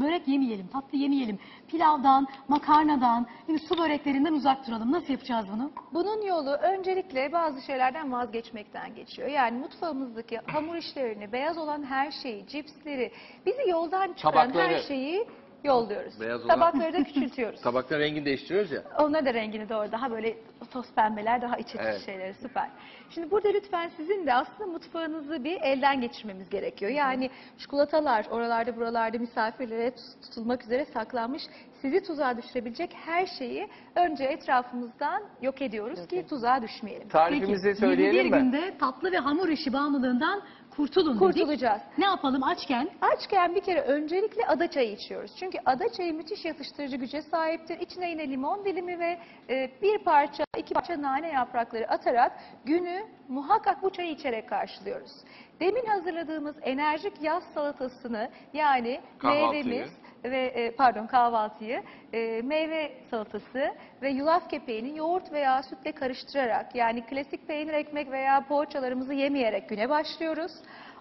börek yemeyelim, tatlı yemeyelim. Pilavdan, makarnadan, yani su böreklerinden uzak duralım. Nasıl yapacağız bunu? Bunun yolu öncelikle bazı şeylerden vazgeçmekten geçiyor. Yani mutfağımızdaki hamur işlerini, beyaz olan her şeyi, cipsleri, bizi yoldan çıkaran Tabakları. her şeyi yolluyoruz. Beyaz olan- Tabakları da küçültüyoruz. Tabakların rengini değiştiriyoruz ya. Onlar da rengini doğru daha böyle toz pembeler daha iç açıcı Evet. şeyleri süper. Şimdi burada lütfen sizin de aslında mutfağınızı bir elden geçirmemiz gerekiyor. Yani çikolatalar oralarda buralarda misafirlere tut- tutulmak üzere saklanmış sizi tuzağa düşürebilecek her şeyi önce etrafımızdan yok ediyoruz ki tuzağa düşmeyelim. Tarifimizi Peki, söyleyelim 21 mi? günde tatlı ve hamur işi bağımlılığından kurtulun dedik. Kurtulacağız. Ne yapalım açken? Açken bir kere öncelikle ada çayı içiyoruz. Çünkü ada çayı müthiş yatıştırıcı güce sahiptir. İçine yine limon dilimi ve e, bir parça, iki parça nane yaprakları atarak günü muhakkak bu çayı içerek karşılıyoruz. Demin hazırladığımız enerjik yaz salatasını yani Kahvaltıyı. meyvemiz ve e, pardon kahvaltıyı e, meyve salatası ve yulaf kepeğini yoğurt veya sütle karıştırarak yani klasik peynir ekmek veya poğaçalarımızı yemeyerek güne başlıyoruz.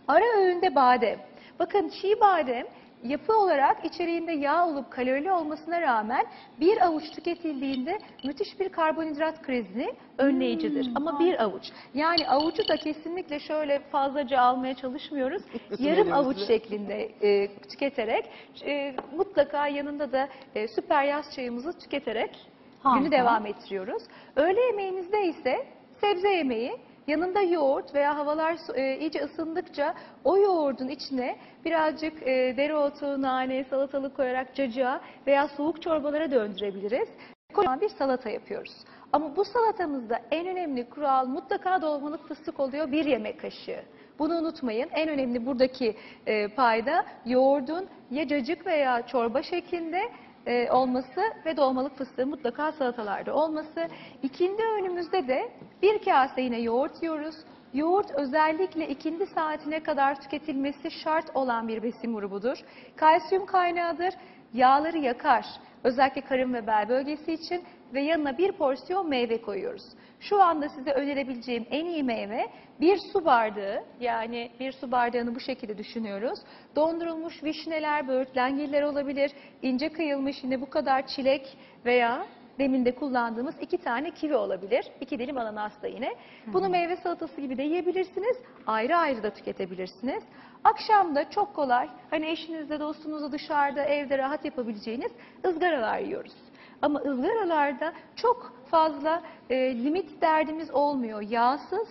Ara öğünde badem. Bakın çiğ badem yapı olarak içeriğinde yağ olup kalorili olmasına rağmen bir avuç tüketildiğinde müthiş bir karbonhidrat krizini önleyicidir. Hmm, Ama bir avuç. Yani avucu da kesinlikle şöyle fazlaca almaya çalışmıyoruz. Yarım avuç şeklinde e, tüketerek e, mutlaka yanında da e, süper yaz çayımızı tüketerek Harika. günü devam ettiriyoruz. Öğle yemeğimizde ise sebze yemeği yanında yoğurt veya havalar e, iyice ısındıkça o yoğurdun içine birazcık e, dereotu, nane, salatalık koyarak cacığa veya soğuk çorbalara döndürebiliriz. Kocaman bir salata yapıyoruz. Ama bu salatamızda en önemli kural mutlaka dolmalık fıstık oluyor bir yemek kaşığı. Bunu unutmayın. En önemli buradaki e, payda yoğurdun ya cacık veya çorba şeklinde e, olması ve dolmalık fıstığı mutlaka salatalarda olması. İkindi öğünümüzde de bir kase yine yoğurt yiyoruz. Yoğurt özellikle ikindi saatine kadar tüketilmesi şart olan bir besin grubudur. Kalsiyum kaynağıdır. Yağları yakar. Özellikle karın ve bel bölgesi için ve yanına bir porsiyon meyve koyuyoruz. Şu anda size önerebileceğim en iyi meyve bir su bardağı yani bir su bardağını bu şekilde düşünüyoruz. Dondurulmuş vişneler, böğürtlengiller olabilir. ince kıyılmış yine bu kadar çilek veya demin de kullandığımız iki tane kivi olabilir. İki dilim ananas da yine. Bunu meyve salatası gibi de yiyebilirsiniz. Ayrı ayrı da tüketebilirsiniz. Akşam da çok kolay hani eşinizle dostunuzla dışarıda evde rahat yapabileceğiniz ızgaralar yiyoruz. Ama ızgaralarda çok fazla e, limit derdimiz olmuyor. Yağsız,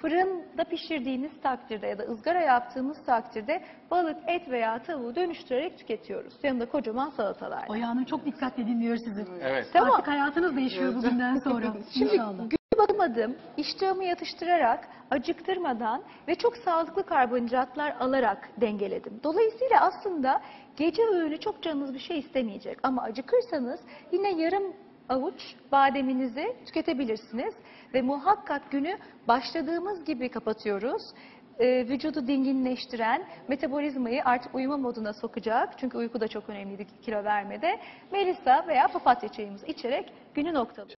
fırında pişirdiğiniz takdirde ya da ızgara yaptığımız takdirde balık, et veya tavuğu dönüştürerek tüketiyoruz. Yanında kocaman salatalar. Oya Hanım çok dikkatle dinliyor sizi. Evet. Tamam. Artık hayatınız değişiyor bugünden sonra. Şimdi İnşallah. Günü bakmadım, iştahımı yatıştırarak, acıktırmadan ve çok sağlıklı karbonhidratlar alarak dengeledim. Dolayısıyla aslında gece öğünü çok canınız bir şey istemeyecek. Ama acıkırsanız yine yarım avuç bademinizi tüketebilirsiniz. Ve muhakkak günü başladığımız gibi kapatıyoruz. Ee, vücudu dinginleştiren, metabolizmayı artık uyuma moduna sokacak. Çünkü uyku da çok önemliydi kilo vermede. Melisa veya papatya çayımızı içerek günü noktalıyoruz.